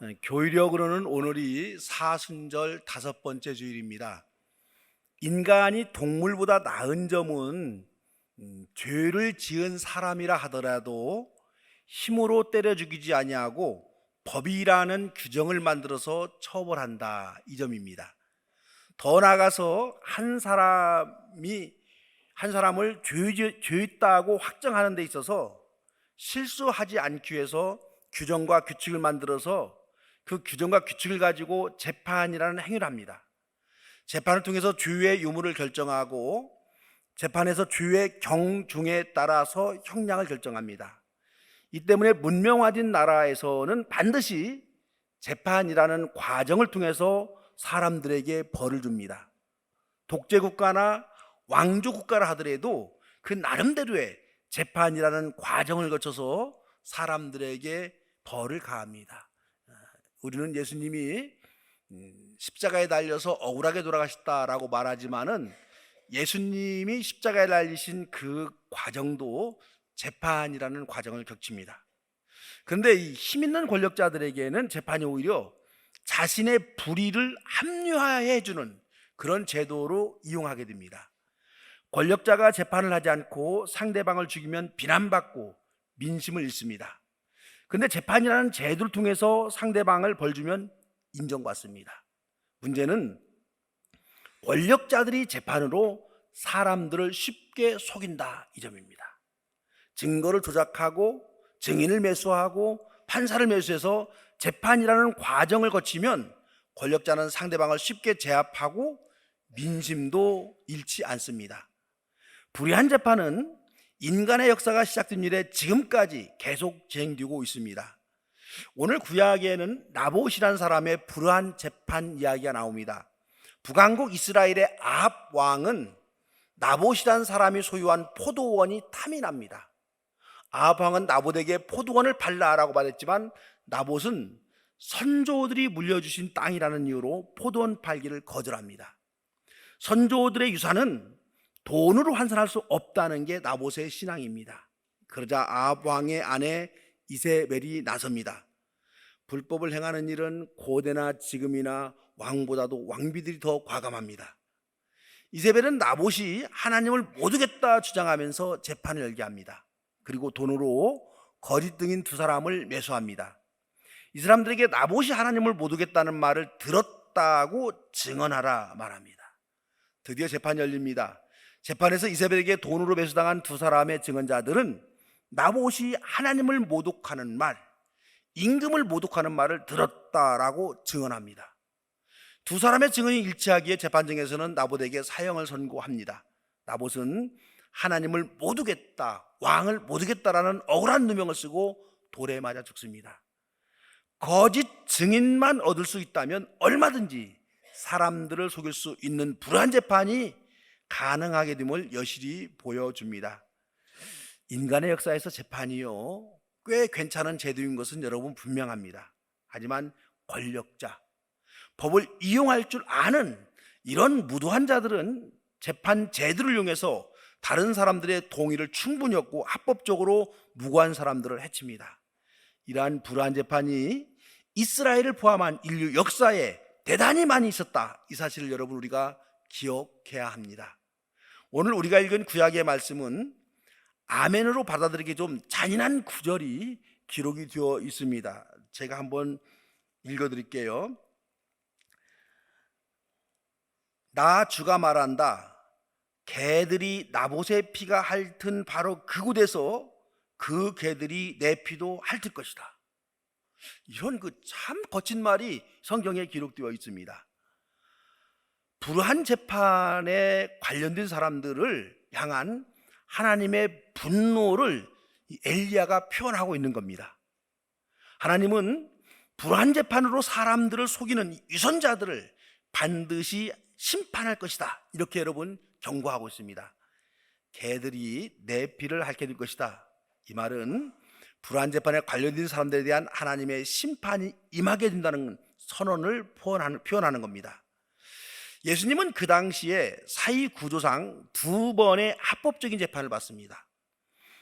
네, 교회력으로는 오늘이 사순절 다섯 번째 주일입니다. 인간이 동물보다 나은 점은 음, 죄를 지은 사람이라 하더라도 힘으로 때려 죽이지 아니하고 법이라는 규정을 만들어서 처벌한다 이 점입니다. 더 나아가서 한 사람이 한 사람을 죄, 죄 있다고 확정하는 데 있어서 실수하지 않기 위해서 규정과 규칙을 만들어서 그 규정과 규칙을 가지고 재판이라는 행위를 합니다. 재판을 통해서 죄의 유무를 결정하고 재판에서 죄의 경중에 따라서 형량을 결정합니다. 이 때문에 문명화된 나라에서는 반드시 재판이라는 과정을 통해서 사람들에게 벌을 줍니다. 독재 국가나 왕조 국가라 하더라도 그 나름대로의 재판이라는 과정을 거쳐서 사람들에게 벌을 가합니다. 우리는 예수님이 음, 십자가에 달려서 억울하게 돌아가셨다라고 말하지만은 예수님이 십자가에 달리신 그 과정도 재판이라는 과정을 겪습니다. 그런데 이 힘 있는 권력자들에게는 재판이 오히려 자신의 불의를 합리화해 주는 그런 제도로 이용하게 됩니다. 권력자가 재판을 하지 않고 상대방을 죽이면 비난받고 민심을 잃습니다. 근데 재판이라는 제도를 통해서 상대방을 벌주면 인정받습니다. 문제는 권력자들이 재판으로 사람들을 쉽게 속인다 이 점입니다. 증거를 조작하고 증인을 매수하고 판사를 매수해서 재판이라는 과정을 거치면 권력자는 상대방을 쉽게 제압하고 민심도 잃지 않습니다. 불의한 재판은 인간의 역사가 시작된 이래 지금까지 계속 진행되고 있습니다. 오늘 구약에는 나봇이라는 사람의 불의한 재판 이야기가 나옵니다. 북왕국 이스라엘의 아합 왕은 나봇이라는 사람이 소유한 포도원이 탐이 납니다. 아합 왕은 나봇에게 포도원을 팔라라고 말했지만 나봇은 선조들이 물려주신 땅이라는 이유로 포도원 팔기를 거절합니다. 선조들의 유산은 돈으로 환산할 수 없다는 게 나봇의 신앙입니다. 그러자 아합 왕의 아내 이세벨이 나섭니다. 불법을 행하는 일은 고대나 지금이나 왕보다도 왕비들이 더 과감합니다. 이세벨은 나봇이 하나님을 못 오겠다 주장하면서 재판을 열게 합니다. 그리고 돈으로 거짓 등인 두 사람을 매수합니다. 이 사람들에게 나봇이 하나님을 못 오겠다는 말을 들었다고 증언하라 말합니다. 드디어 재판이 열립니다. 재판에서 이세벨에게 돈으로 매수당한 두 사람의 증언자들은 나봇이 하나님을 모독하는 말, 임금을 모독하는 말을 들었다라고 증언합니다. 두 사람의 증언이 일치하기에 재판정에서는 나봇에게 사형을 선고합니다. 나봇은 하나님을 모독했다, 왕을 모독했다라는 억울한 누명을 쓰고 돌에 맞아 죽습니다. 거짓 증인만 얻을 수 있다면 얼마든지 사람들을 속일 수 있는 불안 재판이 가능하게 됨을 여실히 보여줍니다. 인간의 역사에서 재판이요. 꽤 괜찮은 제도인 것은 여러분 분명합니다. 하지만 권력자, 법을 이용할 줄 아는 이런 무도한 자들은 재판 제도를 이용해서 다른 사람들의 동의를 충분히 얻고 합법적으로 무고한 사람들을 해칩니다. 이러한 불안 재판이 이스라엘을 포함한 인류 역사에 대단히 많이 있었다. 이 사실을 여러분 우리가 기억해야 합니다. 오늘 우리가 읽은 구약의 말씀은 아멘으로 받아들이기 좀 잔인한 구절이 기록이 되어 있습니다. 제가 한번 읽어 드릴게요. 나 주가 말한다. 개들이 나봇의 피가 핥은 바로 그 곳에서 그 개들이 내 피도 핥을 것이다. 이런 그 참 거친 말이 성경에 기록되어 있습니다. 불한 재판에 관련된 사람들을 향한 하나님의 분노를 엘리야가 표현하고 있는 겁니다. 하나님은 불안 재판으로 사람들을 속이는 유선자들을 반드시 심판할 것이다. 이렇게 여러분 경고하고 있습니다. 개들이 내 피를 핥게 될 것이다. 이 말은 불안 재판에 관련된 사람들에 대한 하나님의 심판이 임하게 된다는 선언을 표현하는 겁니다. 예수님은 그 당시에 사회 구조상 두 번의 합법적인 재판을 받습니다.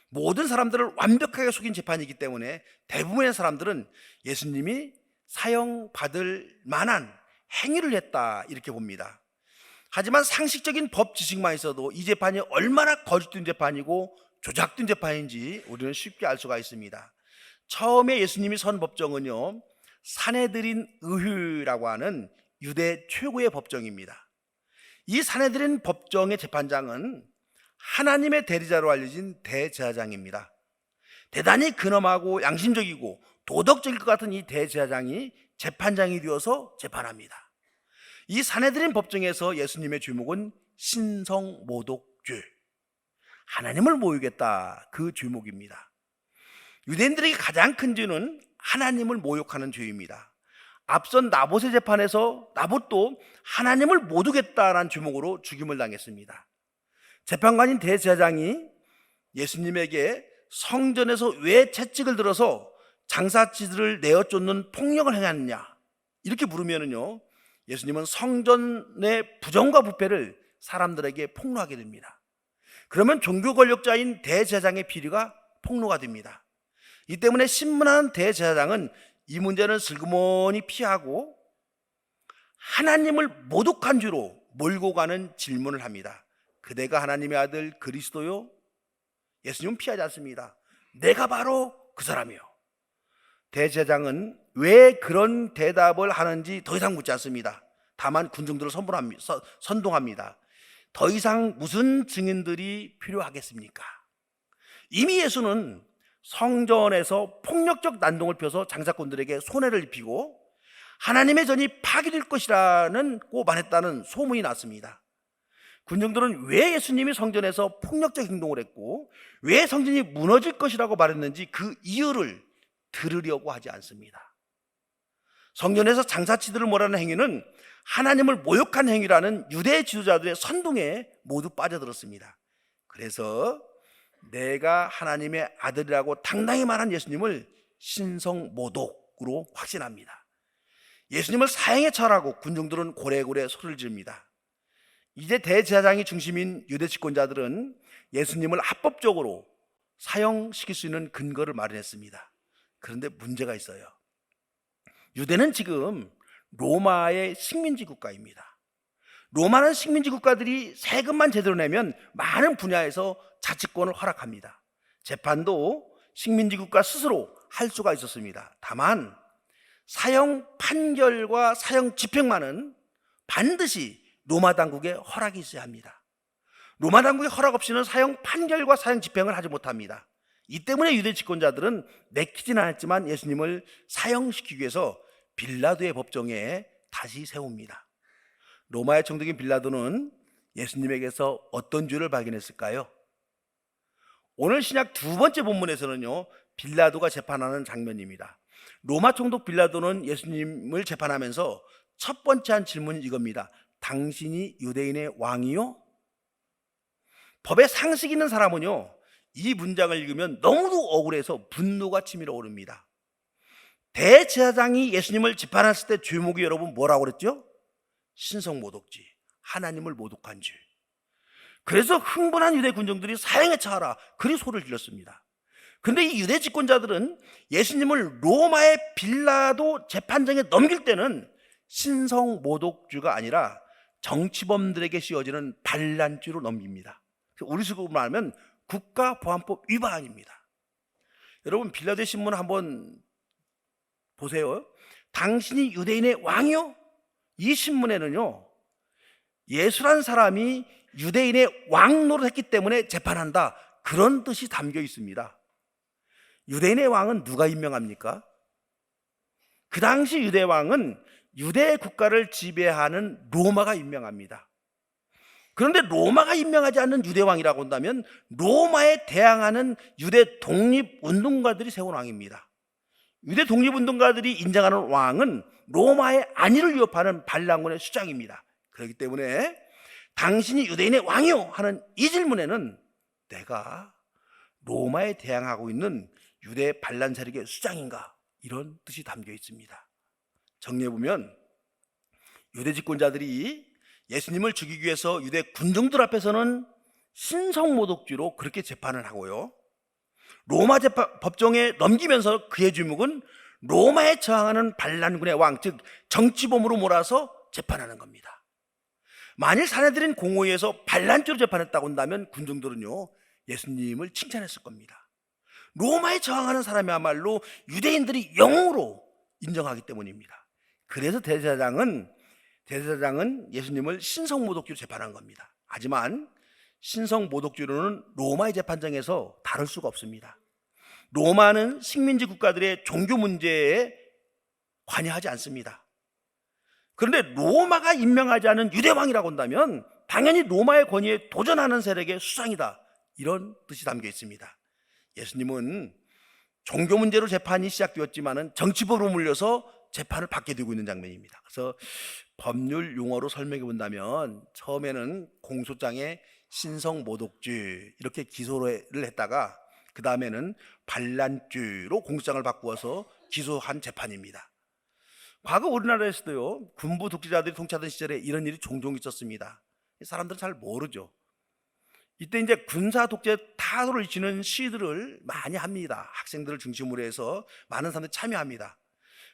모든 사람들을 완벽하게 속인 재판이기 때문에 대부분의 사람들은 예수님이 사형받을 만한 행위를 했다 이렇게 봅니다. 하지만 상식적인 법 지식만 있어도 이 재판이 얼마나 거짓된 재판이고 조작된 재판인지 우리는 쉽게 알 수가 있습니다. 처음에 예수님이 선 법정은요 사내들인 의회라고 하는 유대 최고의 법정입니다. 이 사내들인 법정의 재판장은 하나님의 대리자로 알려진 대제사장입니다. 대단히 근엄하고 양심적이고 도덕적일 것 같은 이 대제사장이 재판장이 되어서 재판합니다. 이 사내들인 법정에서 예수님의 주목은 신성모독죄. 하나님을 모욕했다. 그 주목입니다. 유대인들에게 가장 큰 죄는 하나님을 모욕하는 죄입니다. 앞선 나봇의 재판에서 나봇도 하나님을 모독했다라는 주목으로 죽임을 당했습니다. 재판관인 대제사장이 예수님에게 성전에서 왜 채찍을 들어서 장사치들을 내어 쫓는 폭력을 행했느냐 이렇게 물으면은요 예수님은 성전의 부정과 부패를 사람들에게 폭로하게 됩니다. 그러면 종교 권력자인 대제사장의 비리가 폭로가 됩니다. 이 때문에 신문한 대제사장은 이 문제는 슬그머니 피하고 하나님을 모독한 죄로 몰고 가는 질문을 합니다. 그대가 하나님의 아들 그리스도요? 예수님은 피하지 않습니다. 내가 바로 그 사람이요. 대제장은 왜 그런 대답을 하는지 더 이상 묻지 않습니다. 다만 군중들을 선분합니다. 서- 선동합니다. 더 이상 무슨 증인들이 필요하겠습니까? 이미 예수는 성전에서 폭력적 난동을 펴서 장사꾼들에게 손해를 입히고 하나님의 전이 파괴될 것이라는 고 말했다는 소문이 났습니다. 군중들은 왜 예수님이 성전에서 폭력적 행동을 했고 왜 성전이 무너질 것이라고 말했는지 그 이유를 들으려고 하지 않습니다. 성전에서 장사치들을 몰아는 행위는 하나님을 모욕한 행위라는 유대 지도자들의 선동에 모두 빠져들었습니다. 그래서 내가 하나님의 아들이라고 당당히 말한 예수님을 신성모독으로 확신합니다. 예수님을 사형에 처하라고 군중들은 고래고래 소리를 지릅니다. 이제 대제사장이 중심인 유대 집권자들은 예수님을 합법적으로 사형시킬 수 있는 근거를 마련했습니다. 그런데 문제가 있어요. 유대는 지금 로마의 식민지 국가입니다. 로마는 식민지 국가들이 세금만 제대로 내면 많은 분야에서 자치권을 허락합니다. 재판도 식민지 국가 스스로 할 수가 있었습니다. 다만 사형 판결과 사형 집행만은 반드시 로마 당국의 허락이 있어야 합니다. 로마 당국의 허락 없이는 사형 판결과 사형 집행을 하지 못합니다. 이 때문에 유대 집권자들은 내키진 않았지만 예수님을 사형시키기 위해서 빌라도의 법정에 다시 세웁니다. 로마의 총독인 빌라도는 예수님에게서 어떤 죄를 발견했을까요? 오늘 신약 두 번째 본문에서는요, 빌라도가 재판하는 장면입니다. 로마 총독 빌라도는 예수님을 재판하면서 첫 번째 한 질문이 이겁니다. 당신이 유대인의 왕이요? 법에 상식 있는 사람은요, 이 문장을 읽으면 너무도 억울해서 분노가 치밀어 오릅니다. 대제사장이 예수님을 재판했을 때 죄목이 여러분 뭐라고 그랬죠? 신성 모독죄, 하나님을 모독한 죄. 그래서 흥분한 유대 군정들이 사형에 처하라. 그리 소리를 질렀습니다. 근데 이 유대 집권자들은 예수님을 로마의 빌라도 재판장에 넘길 때는 신성 모독죄가 아니라 정치범들에게 씌워지는 반란죄로 넘깁니다. 우리 식으로 말하면 국가보안법 위반입니다. 여러분 빌라도 신문 한번 보세요. 당신이 유대인의 왕이요? 이 신문에는요. 예수란 사람이 유대인의 왕 노릇했기 때문에 재판한다. 그런 뜻이 담겨 있습니다. 유대인의 왕은 누가 임명합니까? 그 당시 유대 왕은 유대 국가를 지배하는 로마가 임명합니다. 그런데 로마가 임명하지 않는 유대 왕이라고 한다면 로마에 대항하는 유대 독립 운동가들이 세운 왕입니다. 유대 독립 운동가들이 인정하는 왕은 로마의 안위를 위협하는 반란군의 수장입니다. 그렇기 때문에 당신이 유대인의 왕이요 하는 이 질문에는 내가 로마에 대항하고 있는 유대 반란 세력의 수장인가 이런 뜻이 담겨 있습니다. 정리해 보면 유대 집권자들이 예수님을 죽이기 위해서 유대 군중들 앞에서는 신성모독죄로 그렇게 재판을 하고요. 로마 재판, 법정에 넘기면서 그의 주목은 로마에 저항하는 반란군의 왕, 즉 정치범으로 몰아서 재판하는 겁니다. 만일 사내들인 공호위에서 반란죄로 재판했다고 한다면 군중들은요 예수님을 칭찬했을 겁니다. 로마에 저항하는 사람이야말로 유대인들이 영으로 인정하기 때문입니다. 그래서 대제사장은 대제사장은 예수님을 신성모독죄로 재판한 겁니다. 하지만 신성 모독죄로는 로마의 재판정에서 다룰 수가 없습니다. 로마는 식민지 국가들의 종교 문제에 관여하지 않습니다. 그런데 로마가 임명하지 않은 유대왕이라고 한다면 당연히 로마의 권위에 도전하는 세력의 수상이다. 이런 뜻이 담겨 있습니다. 예수님은 종교 문제로 재판이 시작되었지만은 정치법으로 물려서 재판을 받게 되고 있는 장면입니다. 그래서 법률 용어로 설명해 본다면 처음에는 공소장에 신성 모독죄 이렇게 기소를 했다가 그 다음에는 반란죄로 공소장을 바꾸어서 기소한 재판입니다. 과거 우리나라에서도요 군부 독재자들이 통치하던 시절에 이런 일이 종종 있었습니다. 사람들은 잘 모르죠. 이때 이제 군사 독재 타도를 지는 시위들을 많이 합니다. 학생들을 중심으로 해서 많은 사람들이 참여합니다.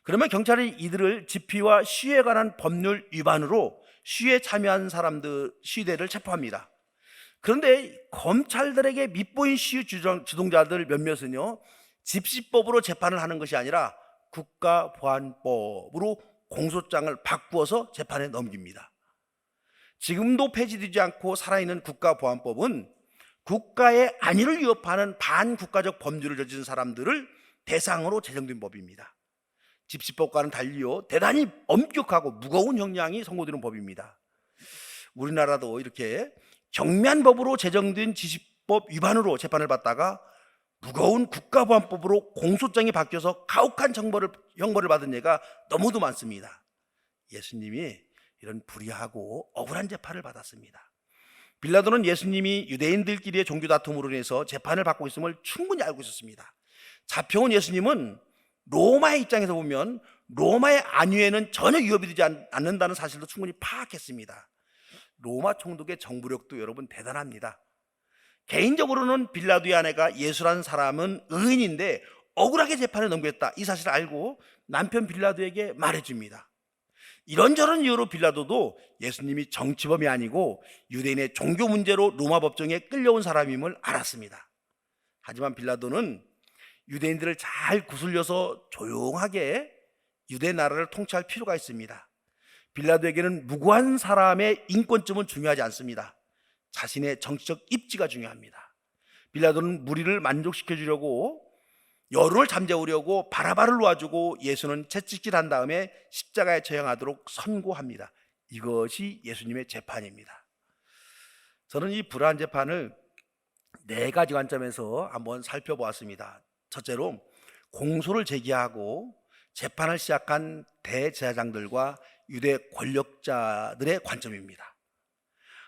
그러면 경찰이 이들을 집회와 시위에 관한 법률 위반으로 시위에 참여한 사람들 시위대를 체포합니다. 그런데 검찰들에게 밑보인 주정- 주동자들 몇몇은요 집시법으로 재판을 하는 것이 아니라 국가보안법으로 공소장을 바꾸어서 재판에 넘깁니다. 지금도 폐지되지 않고 살아있는 국가보안법은 국가의 안위를 위협하는 반국가적 범죄를 저지른 사람들을 대상으로 제정된 법입니다. 집시법과는 달리요 대단히 엄격하고 무거운 형량이 선고되는 법입니다. 우리나라도 이렇게 경미한 법으로 제정된 지시법 위반으로 재판을 받다가 무거운 국가보안법으로 공소장이 바뀌어서 가혹한 정벌을, 형벌을 받은 예가 너무도 많습니다. 예수님이 이런 불의하고 억울한 재판을 받았습니다. 빌라도는 예수님이 유대인들끼리의 종교 다툼으로 인해서 재판을 받고 있음을 충분히 알고 있었습니다. 잡혀온 예수님은 로마의 입장에서 보면 로마의 안위에는 전혀 위협이 되지 않- 않는다는 사실도 충분히 파악했습니다. 로마 총독의 정부력도 여러분 대단합니다. 개인적으로는 빌라도의 아내가 예수라는 사람은 의인인데 억울하게 재판을 넘겼다. 이 사실을 알고 남편 빌라도에게 말해줍니다. 이런저런 이유로 빌라도도 예수님이 정치범이 아니고 유대인의 종교 문제로 로마 법정에 끌려온 사람임을 알았습니다. 하지만 빌라도는 유대인들을 잘 구슬려서 조용하게 유대 나라를 통치할 필요가 있습니다. 빌라도에게는 무고한 사람의 인권쯤은 중요하지 않습니다. 자신의 정치적 입지가 중요합니다. 빌라도는 무리를 만족시켜 주려고 여론을 잠재우려고 바라바를 놓아주고 예수는 채찍질한 다음에 십자가에 처형하도록 선고합니다. 이것이 예수님의 재판입니다. 저는 이 불안 재판을 네 가지 관점에서 한번 살펴보았습니다. 첫째로 공소를 제기하고 재판을 시작한 대제사장들과 유대 권력자들의 관점입니다.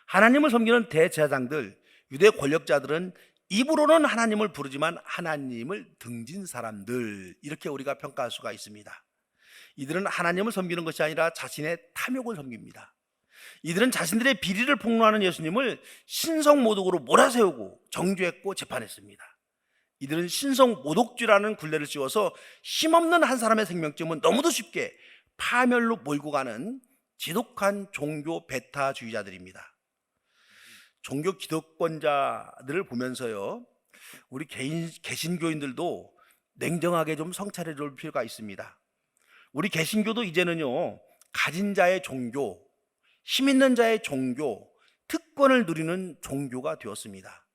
하나님을 섬기는 대제사장들, 유대 권력자들은 입으로는 하나님을 부르지만 하나님을 등진 사람들 이렇게 우리가 평가할 수가 있습니다. 이들은 하나님을 섬기는 것이 아니라 자신의 탐욕을 섬깁니다. 이들은 자신들의 비리를 폭로하는 예수님을 신성 모독으로 몰아세우고 정죄했고 재판했습니다. 이들은 신성 모독죄라는 굴레를 씌워서 힘없는 한 사람의 생명쯤은 너무도 쉽게 파멸로 몰고 가는 지독한 종교 배타주의자들입니다. 종교 기득권자들을 보면서요, 우리 개인, 개신교인들도 냉정하게 좀 성찰해 줄 필요가 있습니다. 우리 개신교도 이제는요, 가진 자의 종교, 힘 있는 자의 종교, 특권을 누리는 종교가 되었습니다.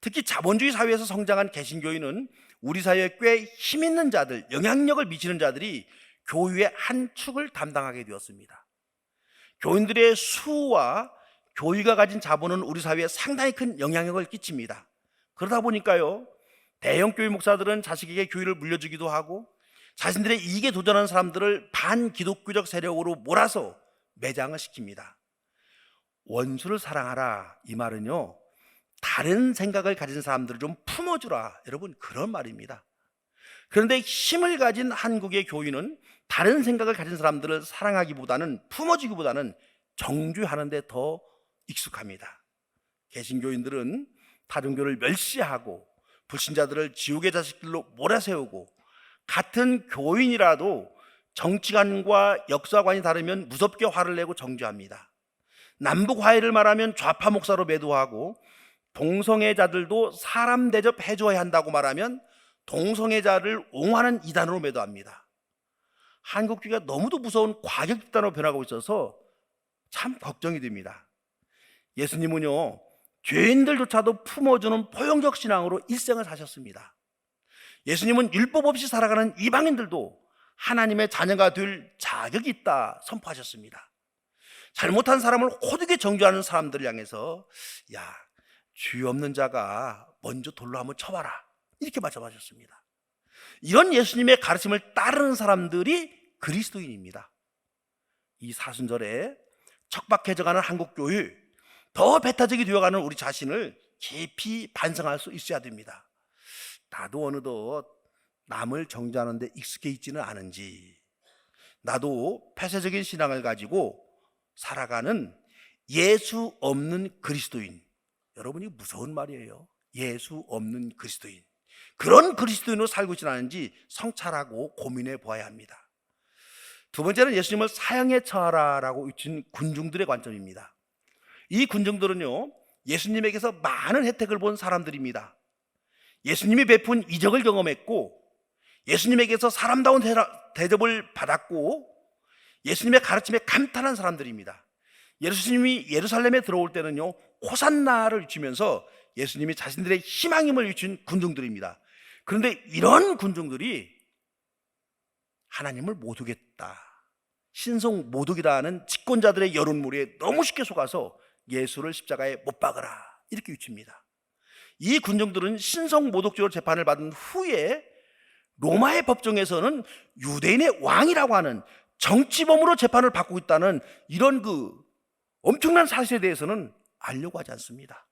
특히 자본주의 사회에서 성장한 개신교인은 우리 사회에 꽤 힘 있는 자들, 영향력을 미치는 자들이 교회의 한 축을 담당하게 되었습니다. 교인들의 수와 교회가 가진 자본은 우리 사회에 상당히 큰 영향력을 끼칩니다. 그러다 보니까요, 대형 교회 목사들은 자식에게 교회를 물려주기도 하고 자신들의 이익에 도전하는 사람들을 반기독교적 세력으로 몰아서 매장을 시킵니다. 원수를 사랑하라 이 말은요, 다른 생각을 가진 사람들을 좀 품어주라. 여러분, 그런 말입니다. 그런데 힘을 가진 한국의 교인은 다른 생각을 가진 사람들을 사랑하기보다는 품어주기보다는 정죄하는데 더 익숙합니다. 개신교인들은 다른교를 멸시하고 불신자들을 지옥의 자식들로 몰아세우고 같은 교인이라도 정치관과 역사관이 다르면 무섭게 화를 내고 정죄합니다. 남북 화해를 말하면 좌파 목사로 매도하고 동성애자들도 사람 대접해 줘야 한다고 말하면 동성애자를 옹호하는 이단으로 매도합니다. 한국 교회가 너무도 무서운 과격 집단으로 변하고 있어서 참 걱정이 됩니다. 예수님은요, 죄인들조차도 품어주는 포용적 신앙으로 일생을 사셨습니다. 예수님은 율법 없이 살아가는 이방인들도 하나님의 자녀가 될 자격이 있다 선포하셨습니다. 잘못한 사람을 호되게 정죄하는 사람들을 향해서 야, 죄 없는 자가 먼저 돌로 한번 쳐봐라. 이렇게 말씀하셨습니다. 이런 예수님의 가르침을 따르는 사람들이 그리스도인입니다. 이 사순절에 척박해져가는 한국 교회, 더 배타적이 되어가는 우리 자신을 깊이 반성할 수 있어야 됩니다. 나도 어느덧 남을 정죄하는 데 익숙해 있지는 않은지, 나도 폐쇄적인 신앙을 가지고 살아가는 예수 없는 그리스도인. 여러분이 무서운 말이에요. 예수 없는 그리스도인. 그런 그리스도인으로 살고 있지는 않은지 성찰하고 고민해 보아야 합니다. 두 번째는 예수님을 사형에 처하라라고 외친 군중들의 관점입니다. 이 군중들은요, 예수님에게서 많은 혜택을 본 사람들입니다. 예수님이 베푼 이적을 경험했고, 예수님에게서 사람다운 대접을 받았고, 예수님의 가르침에 감탄한 사람들입니다. 예수님이 예루살렘에 들어올 때는요, 호산나를 외치면서 예수님이 자신들의 희망임을 외친 군중들입니다. 그런데 이런 군중들이 하나님을 못 오겠다. 신성 모독이라는 집권자들의 여론몰이에 너무 쉽게 속아서 예수를 십자가에 못 박으라. 이렇게 외칩니다. 이 군중들은 신성 모독죄로 재판을 받은 후에 로마의 법정에서는 유대인의 왕이라고 하는 정치범으로 재판을 받고 있다는 이런 그 엄청난 사실에 대해서는 알려고 하지 않습니다.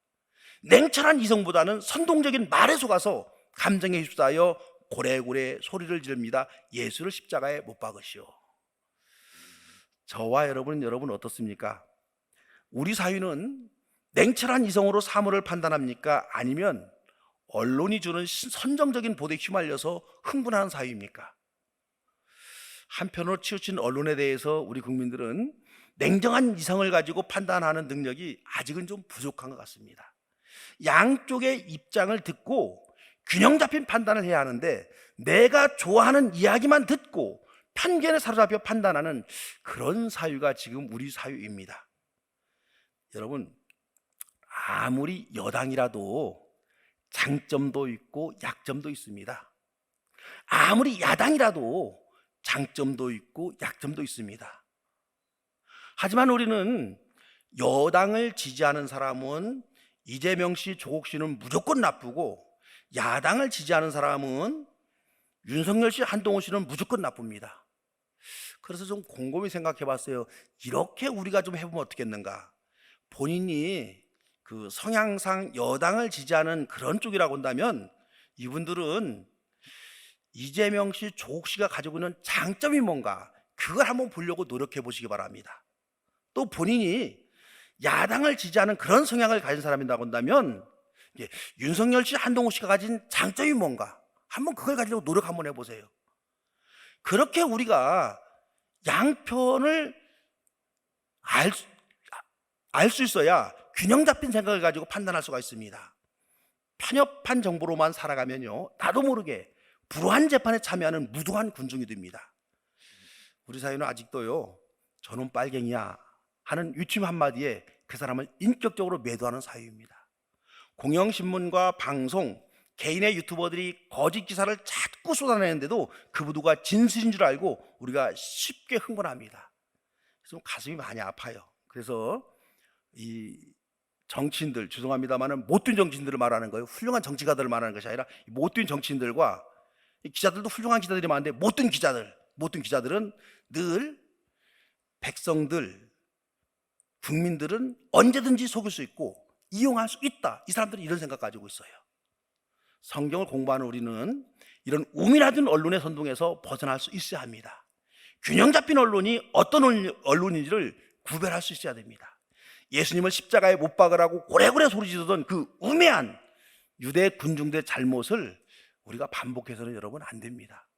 냉철한 이성보다는 선동적인 말에 속아서 감정에 휩싸여 고래고래 소리를 지릅니다. 예수를 십자가에 못 박으시오. 저와 여러분, 여러분 어떻습니까? 우리 사회는 냉철한 이성으로 사물을 판단합니까? 아니면 언론이 주는 신- 선정적인 보도에 휘말려서 흥분하는 사회입니까? 한편으로 치우친 언론에 대해서 우리 국민들은 냉정한 이성을 가지고 판단하는 능력이 아직은 좀 부족한 것 같습니다. 양쪽의 입장을 듣고 균형 잡힌 판단을 해야 하는데 내가 좋아하는 이야기만 듣고 편견에 사로잡혀 판단하는 그런 사유가 지금 우리 사유입니다. 여러분, 아무리 여당이라도 장점도 있고 약점도 있습니다. 아무리 야당이라도 장점도 있고 약점도 있습니다. 하지만 우리는 여당을 지지하는 사람은 이재명 씨, 조국 씨는 무조건 나쁘고 야당을 지지하는 사람은 윤석열 씨, 한동훈 씨는 무조건 나쁩니다. 그래서 좀 곰곰이 생각해 봤어요. 이렇게 우리가 좀 해보면 어떻겠는가? 본인이 그 성향상 여당을 지지하는 그런 쪽이라고 한다면 이분들은 이재명 씨, 조국 씨가 가지고 있는 장점이 뭔가 그걸 한번 보려고 노력해 보시기 바랍니다. 또 본인이 야당을 지지하는 그런 성향을 가진 사람이라고 한다면 이제 윤석열 씨, 한동훈 씨가 가진 장점이 뭔가 한번 그걸 가지려고 노력 한번 해보세요. 그렇게 우리가 양편을 알수알수 있어야 균형 잡힌 생각을 가지고 판단할 수가 있습니다. 편협한 정보로만 살아가면요, 나도 모르게 불우한 재판에 참여하는 무도한 군중이 됩니다. 우리 사회는 아직도요, 저는 빨갱이야 하는 위침 한마디에 그 사람을 인격적으로 매도하는 사회입니다. 공영신문과 방송, 개인의 유튜버들이 거짓 기사를 자꾸 쏟아내는데도 그 부두가 진실인 줄 알고 우리가 쉽게 흥분합니다. 그래서 가슴이 많이 아파요. 그래서 이 정치인들 죄송합니다만은 못된 정치인들을 말하는 거예요. 훌륭한 정치가들을 말하는 것이 아니라 이 못된 정치인들과 이 기자들도 훌륭한 기자들이 많은데 못된 기자들, 못된 기자들은 늘 백성들, 국민들은 언제든지 속일 수 있고 이용할 수 있다. 이 사람들은 이런 생각 가지고 있어요. 성경을 공부하는 우리는 이런 우밀하던 언론의 선동에서 벗어날 수 있어야 합니다. 균형 잡힌 언론이 어떤 언론인지를 구별할 수 있어야 됩니다. 예수님을 십자가에 못 박으라고 고래고래 소리 지르던 그 우매한 유대 군중들의 잘못을 우리가 반복해서는 여러분 안 됩니다.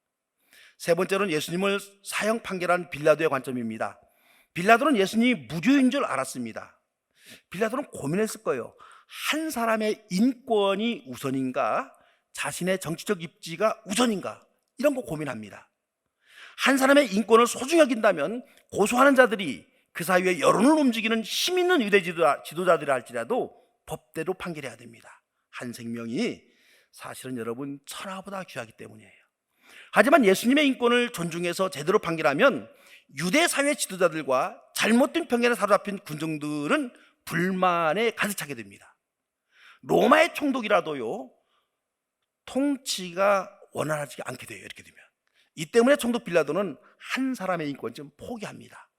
세 번째로는 예수님을 사형 판결한 빌라도의 관점입니다. 빌라도는 예수님이 무죄인 줄 알았습니다. 빌라도는 고민했을 거예요. 한 사람의 인권이 우선인가? 자신의 정치적 입지가 우선인가? 이런 거 고민합니다. 한 사람의 인권을 소중히 여긴다면 고소하는 자들이 그 사이에 여론을 움직이는 힘 있는 유대 지도자- 지도자들이 할지라도 법대로 판결해야 됩니다. 한 생명이 사실은 여러분 천하보다 귀하기 때문이에요. 하지만 예수님의 인권을 존중해서 제대로 판결하면 유대 사회 지도자들과 잘못된 편견에 사로잡힌 군중들은 불만에 가득 차게 됩니다. 로마의 총독이라도요 통치가 원활하지 않게 돼요. 이렇게 되면 이 때문에 총독 빌라도는 한 사람의 인권 좀 포기합니다.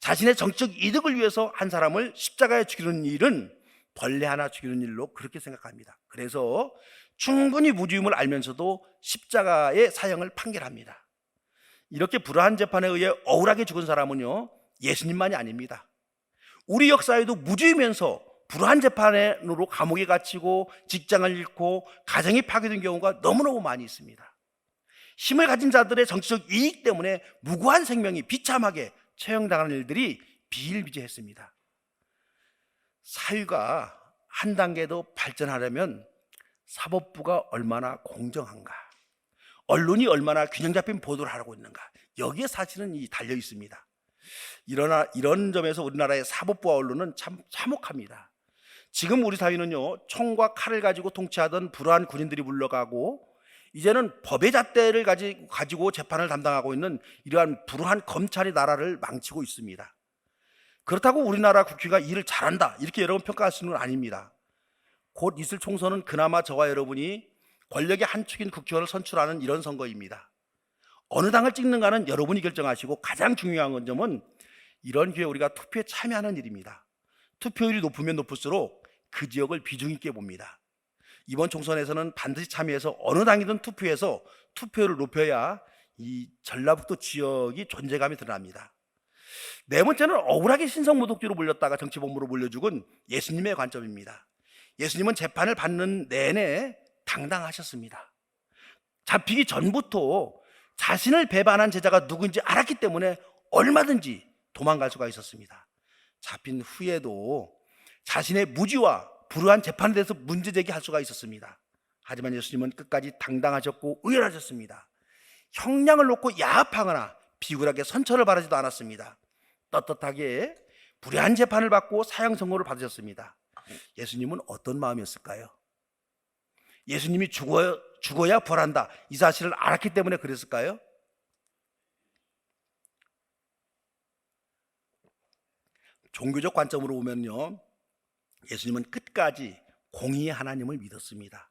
자신의 정치적 이득을 위해서 한 사람을 십자가에 죽이는 일은 벌레 하나 죽이는 일로 그렇게 생각합니다. 그래서 충분히 무죄임을 알면서도 십자가의 사형을 판결합니다. 이렇게 불화한 재판에 의해 억울하게 죽은 사람은요 예수님만이 아닙니다. 우리 역사에도 무죄이면서 불화한 재판으로 감옥에 갇히고 직장을 잃고 가정이 파괴된 경우가 너무너무 많이 있습니다. 힘을 가진 자들의 정치적 이익 때문에 무고한 생명이 비참하게 처형당하는 일들이 비일비재했습니다. 사회가 한 단계 더 발전하려면 사법부가 얼마나 공정한가, 언론이 얼마나 균형 잡힌 보도를 하고 있는가, 여기에 사실은 이 달려 있습니다. 이러나 이런 점에서 우리나라의 사법부와 언론은 참 참혹합니다. 지금 우리 사회는요 총과 칼을 가지고 통치하던 불우한 군인들이 물러가고 이제는 법의 잣대를 가지고, 재판을 담당하고 있는 이러한 불우한 검찰이 나라를 망치고 있습니다. 그렇다고 우리나라 국회가 일을 잘한다 이렇게 여러분 평가할 수는 아닙니다. 곧 있을 총선은 그나마 저와 여러분이 권력의 한 축인 국회의원을 선출하는 이런 선거입니다. 어느 당을 찍는가는 여러분이 결정하시고 가장 중요한 점은 이런 기회에 우리가 투표에 참여하는 일입니다. 투표율이 높으면 높을수록 그 지역을 비중 있게 봅니다. 이번 총선에서는 반드시 참여해서 어느 당이든 투표해서 투표율을 높여야 이 전라북도 지역이 존재감이 드러납니다. 네 번째는 억울하게 신성모독죄로 몰렸다가 정치본부로 몰려 죽은 예수님의 관점입니다. 예수님은 재판을 받는 내내 당당하셨습니다. 잡히기 전부터 자신을 배반한 제자가 누구인지 알았기 때문에 얼마든지 도망갈 수가 있었습니다. 잡힌 후에도 자신의 무지와 불우한 재판에 대해서 문제 제기할 수가 있었습니다. 하지만 예수님은 끝까지 당당하셨고 의연하셨습니다. 형량을 놓고 야합하거나 비굴하게 선처를 바라지도 않았습니다. 떳떳하게 불의한 재판을 받고 사형 선고를 받으셨습니다. 예수님은 어떤 마음이었을까요? 예수님이 죽어야, 죽어야 벌한다. 이 사실을 알았기 때문에 그랬을까요? 종교적 관점으로 보면요. 예수님은 끝까지 공의의 하나님을 믿었습니다.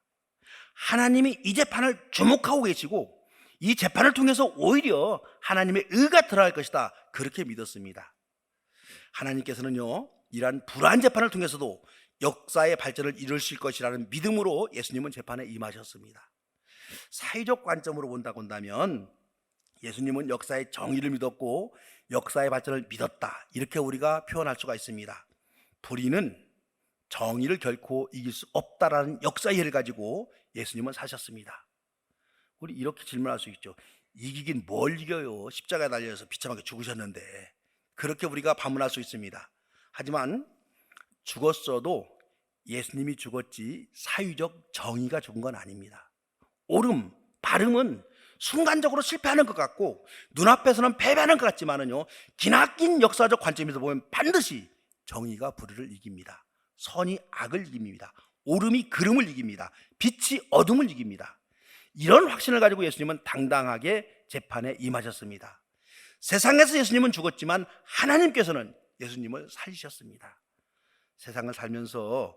하나님이 이 재판을 주목하고 계시고 이 재판을 통해서 오히려 하나님의 의가 드러날 것이다. 그렇게 믿었습니다. 하나님께서는요, 이러한 불안 재판을 통해서도 역사의 발전을 이루실 것이라는 믿음으로 예수님은 재판에 임하셨습니다. 사회적 관점으로 본다고 한다면 예수님은 역사의 정의를 믿었고 역사의 발전을 믿었다. 이렇게 우리가 표현할 수가 있습니다. 불의는 정의를 결코 이길 수 없다라는 역사의 예를 가지고 예수님은 사셨습니다. 우리 이렇게 질문할 수 있죠. 이기긴 뭘 이겨요? 십자가에 달려서 비참하게 죽으셨는데. 그렇게 우리가 반문할 수 있습니다. 하지만 죽었어도 예수님이 죽었지 사유적 정의가 죽은 건 아닙니다. 옳음, 바름은 순간적으로 실패하는 것 같고 눈앞에서는 패배하는 것 같지만은요 기나긴 역사적 관점에서 보면 반드시 정의가 불의를 이깁니다. 선이 악을 이깁니다. 옳음이 그름을 이깁니다. 빛이 어둠을 이깁니다. 이런 확신을 가지고 예수님은 당당하게 재판에 임하셨습니다. 세상에서 예수님은 죽었지만 하나님께서는 예수님을 살리셨습니다. 세상을 살면서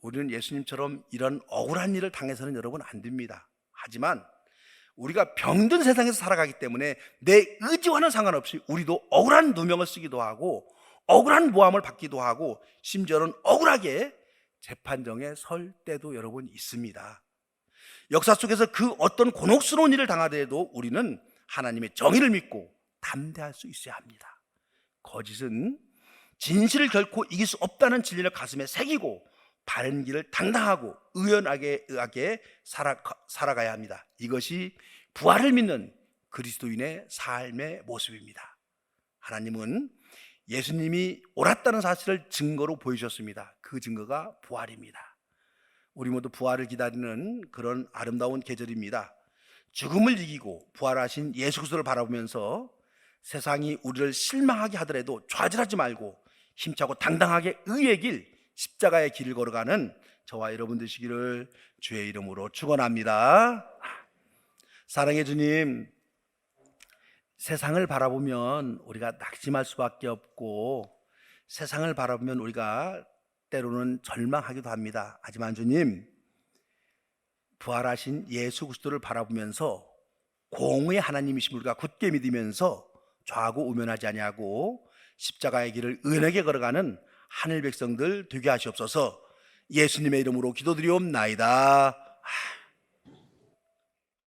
우리는 예수님처럼 이런 억울한 일을 당해서는 여러분 안 됩니다. 하지만 우리가 병든 세상에서 살아가기 때문에 내 의지와는 상관없이 우리도 억울한 누명을 쓰기도 하고 억울한 모함을 받기도 하고 심지어는 억울하게 재판정에 설 때도 여러분 있습니다. 역사 속에서 그 어떤 곤혹스러운 일을 당하더라도 우리는 하나님의 정의를 믿고 담대할 수 있어야 합니다. 거짓은 진실을 결코 이길 수 없다는 진리를 가슴에 새기고 바른 길을 당당하고 의연하게 의하게 살아, 살아가야 합니다. 이것이 부활을 믿는 그리스도인의 삶의 모습입니다. 하나님은 예수님이 옳았다는 사실을 증거로 보여주셨습니다. 그 증거가 부활입니다. 우리 모두 부활을 기다리는 그런 아름다운 계절입니다. 죽음을 이기고 부활하신 예수 그리스도를 바라보면서 세상이 우리를 실망하게 하더라도 좌절하지 말고 힘차고 당당하게 의의 길, 십자가의 길을 걸어가는 저와 여러분 되시기를 주의 이름으로 축원합니다. 사랑해 주님, 세상을 바라보면 우리가 낙심할 수밖에 없고 세상을 바라보면 우리가 때로는 절망하기도 합니다. 하지만 주님, 부활하신 예수 그리스도를 바라보면서 공의 하나님이심을 우리가 굳게 믿으면서 좌고 우면하지 아니하고 십자가의 길을 은하게 걸어가는 하늘 백성들 되게 하시옵소서. 예수님의 이름으로 기도드리옵나이다. 아,